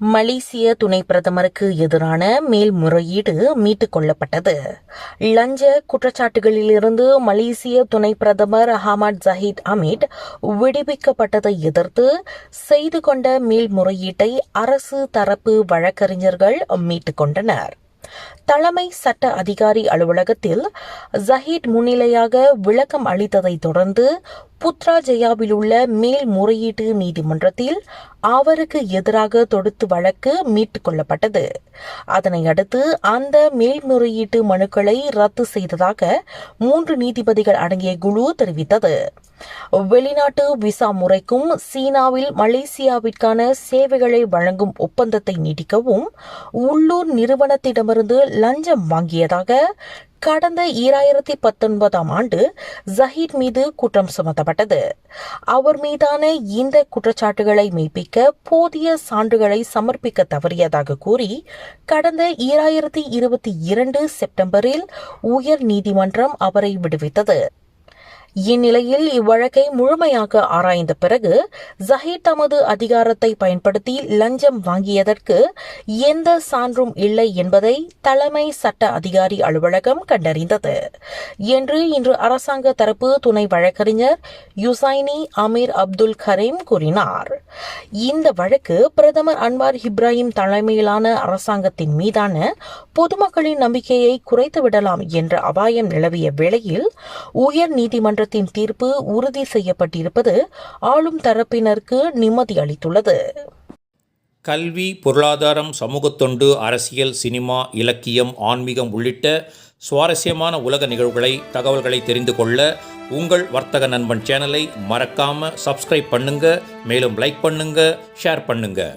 மலேசிய துணை பிரதமருக்கு எதிரான மேல்முறையீடு மீட்டுக் கொள்ளப்பட்டது. லஞ்ச குற்றச்சாட்டுகளிலிருந்து மலேசிய துணை பிரதமர் அஹமத் ஜஹீத் அமீட் விடுவிக்கப்பட்டதை எதிர்த்து செய்து கொண்ட மேல்முறையீட்டை அரசு தரப்பு வழக்கறிஞர்கள் மீட்டுக் கொண்டனர். தலைமை சட்ட அதிகாரி அலுவலகத்தில் ஜஹீத் முன்னிலையாக விளக்கம் அளித்ததை தொடர்ந்து புத்ராஜயாவில் உள்ள மேல்முறையீட்டு நீதிமன்றத்தில் அவருக்கு எதிராக தொடுத்து வழக்கு மீட்டுக் கொள்ளப்பட்டது. அதனை அடுத்து அந்த மேல்முறையீட்டு மனுக்களை ரத்து செய்ததாக மூன்று நீதிபதிகள் அடங்கிய குழு தெரிவித்தது. வெளிநாட்டு விசா முறைக்கும் சீனாவில் மலேசியாவிற்கான சேவைகளை வழங்கும் ஒப்பந்தத்தை நீட்டிக்கவும் உள்ளூர் நிறுவனத்திடமிருந்து லஞ்சம் வாங்கியதாக கடந்த ஈராயிரத்தி பத்தொன்பதாம் ஆண்டு ஜஹீத் மீது குற்றம் சுமத்தப்பட்டது. அவர் மீதான இந்த குற்றச்சாட்டுகளை மெய்ப்பிக்க போதிய சான்றுகளை சமர்ப்பிக்க தவறியதாக கூறி கடந்த ஈராயிரத்தி இருபத்தி இரண்டு செப்டம்பரில் உயர் நீதிமன்றம் அவரை விடுவித்தது. இந்நிலையில் இவ்வழக்கை முழுமையாக ஆராய்ந்த பிறகு ஜஹீர் தமது அதிகாரத்தை பயன்படுத்தி லஞ்சம் வாங்கியதற்கு எந்த சான்றும் இல்லை என்பதை தலைமை சட்ட அதிகாரி அலுவலகம் கண்டறிந்தது. என்று இன்று அரசாங்க தரப்பு துணை வழக்கறிஞர் யுசைனி அமீர் அப்துல் கரீம் கூறினார். இந்த வழக்கு பிரதமர் அன்வார் இப்ராஹிம் தலைமையிலான அரசாங்கத்தின் மீதான பொதுமக்களின் நம்பிக்கையை குறைத்துவிடலாம் என்ற அபாயம் நிலவிய வேளையில் உயர் நீதிமன்றத்தின் தீர்ப்பு உறுதி செய்யப்பட்டிருப்பது ஆளும் தரப்பினருக்கு நிம்மதி அளித்துள்ளது. கல்வி பொருளாதாரம் சமூகத்தொண்டு அரசியல் சினிமா இலக்கியம் ஆன்மீகம் உள்ளிட்ட சுவாரஸ்யமான உலக நிகழ்வுகளை தகவல்களை தெரிந்து கொள்ள உங்கள் வர்த்தக நண்பன் சேனலை மறக்காமல் சப்ஸ்கிரைப் பண்ணுங்கள் மேலும் லைக் பண்ணுங்கள் ஷேர் பண்ணுங்கள்